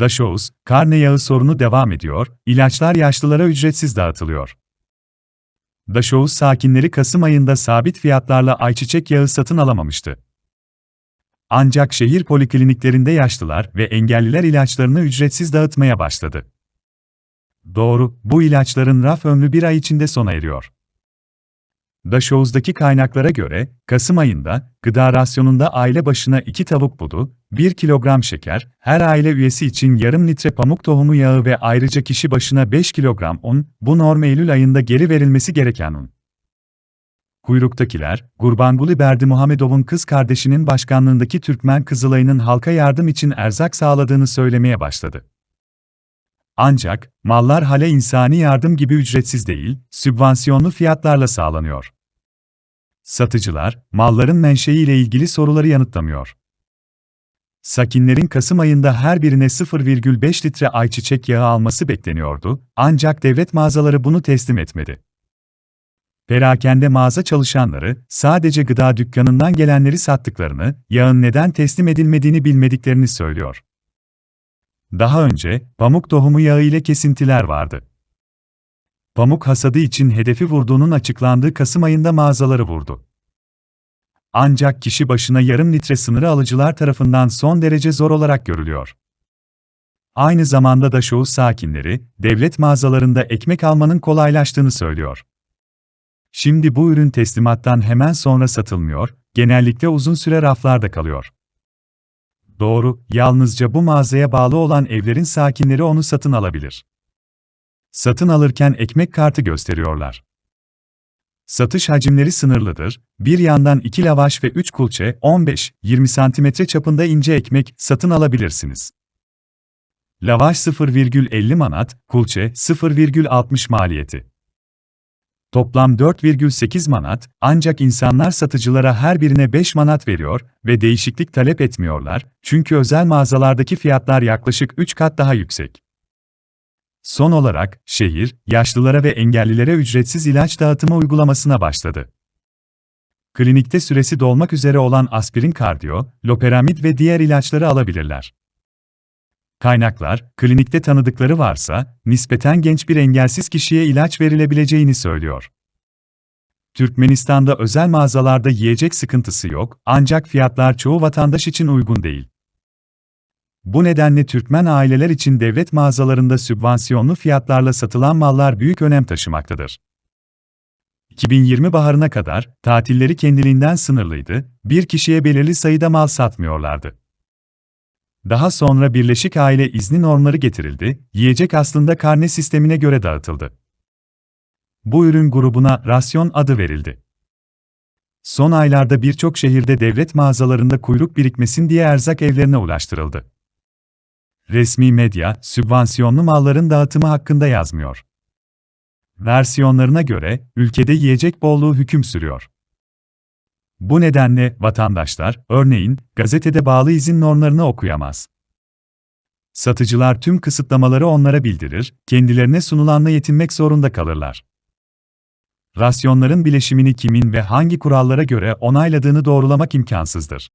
Daşoğuz, karne yağı sorunu devam ediyor, ilaçlar yaşlılara ücretsiz dağıtılıyor. Daşoğuz sakinleri Kasım ayında sabit fiyatlarla ayçiçek yağı satın alamamıştı. Ancak şehir polikliniklerinde yaşlılar ve engelliler ilaçlarını ücretsiz dağıtmaya başladı. Doğru, bu ilaçların raf ömrü bir ay içinde sona eriyor. Daşoğuz'daki kaynaklara göre, Kasım ayında, gıda rasyonunda aile başına 2 tavuk budu, 1 kilogram şeker, her aile üyesi için yarım litre pamuk tohumu yağı ve ayrıca kişi başına 5 kilogram un, bu norm Eylül ayında geri verilmesi gereken un. Kuyruktakiler, Gurbanguly Berdi Muhamedov'un kız kardeşinin başkanlığındaki Türkmen Kızılayı'nın halka yardım için erzak sağladığını söylemeye başladı. Ancak, mallar hale insani yardım gibi ücretsiz değil, sübvansiyonlu fiyatlarla sağlanıyor. Satıcılar, malların menşeiyle ilgili soruları yanıtlamıyor. Sakinlerin Kasım ayında her birine 0,5 litre ayçiçek yağı alması bekleniyordu, ancak devlet mağazaları bunu teslim etmedi. Perakende mağaza çalışanları, sadece gıda dükkanından gelenleri sattıklarını, yağın neden teslim edilmediğini bilmediklerini söylüyor. Daha önce, pamuk tohumu yağı ile kesintiler vardı. Pamuk hasadı için hedefi vurduğunun açıklandığı Kasım ayında mağazaları vurdu. Ancak kişi başına yarım litre sınırı alıcılar tarafından son derece zor olarak görülüyor. Aynı zamanda da çoğu sakinleri, devlet mağazalarında ekmek almanın kolaylaştığını söylüyor. Şimdi bu ürün teslimattan hemen sonra satılmıyor, genellikle uzun süre raflarda kalıyor. Doğru, yalnızca bu mağazaya bağlı olan evlerin sakinleri onu satın alabilir. Satın alırken ekmek kartı gösteriyorlar. Satış hacimleri sınırlıdır. Bir yandan 2 lavaş ve 3 kulçe 15-20 cm çapında ince ekmek satın alabilirsiniz. Lavaş 0,50 manat, kulçe 0,60 maliyeti. Toplam 4,8 manat, ancak insanlar satıcılara her birine 5 manat veriyor ve değişiklik talep etmiyorlar, çünkü özel mağazalardaki fiyatlar yaklaşık 3 kat daha yüksek. Son olarak, şehir, yaşlılara ve engellilere ücretsiz ilaç dağıtımı uygulamasına başladı. Klinikte süresi dolmak üzere olan aspirin kardiyo, loperamid ve diğer ilaçları alabilirler. Kaynaklar, klinikte tanıdıkları varsa, nispeten genç bir engelsiz kişiye ilaç verilebileceğini söylüyor. Türkmenistan'da özel mağazalarda yiyecek sıkıntısı yok, ancak fiyatlar çoğu vatandaş için uygun değil. Bu nedenle Türkmen aileler için devlet mağazalarında sübvansiyonlu fiyatlarla satılan mallar büyük önem taşımaktadır. 2020 baharına kadar tatilleri kendiliğinden sınırlıydı, bir kişiye belirli sayıda mal satmıyorlardı. Daha sonra Birleşik Aile İzni normları getirildi, yiyecek aslında karne sistemine göre dağıtıldı. Bu ürün grubuna rasyon adı verildi. Son aylarda birçok şehirde devlet mağazalarında kuyruk birikmesin diye erzak evlerine ulaştırıldı. Resmi medya, sübvansiyonlu malların dağıtımı hakkında yazmıyor. Versiyonlarına göre, ülkede yiyecek bolluğu hüküm sürüyor. Bu nedenle vatandaşlar, örneğin, gazetede bağlı izin normlarını okuyamaz. Satıcılar tüm kısıtlamaları onlara bildirir, kendilerine sunulanla yetinmek zorunda kalırlar. Rasyonların bileşimini kimin ve hangi kurallara göre onayladığını doğrulamak imkansızdır.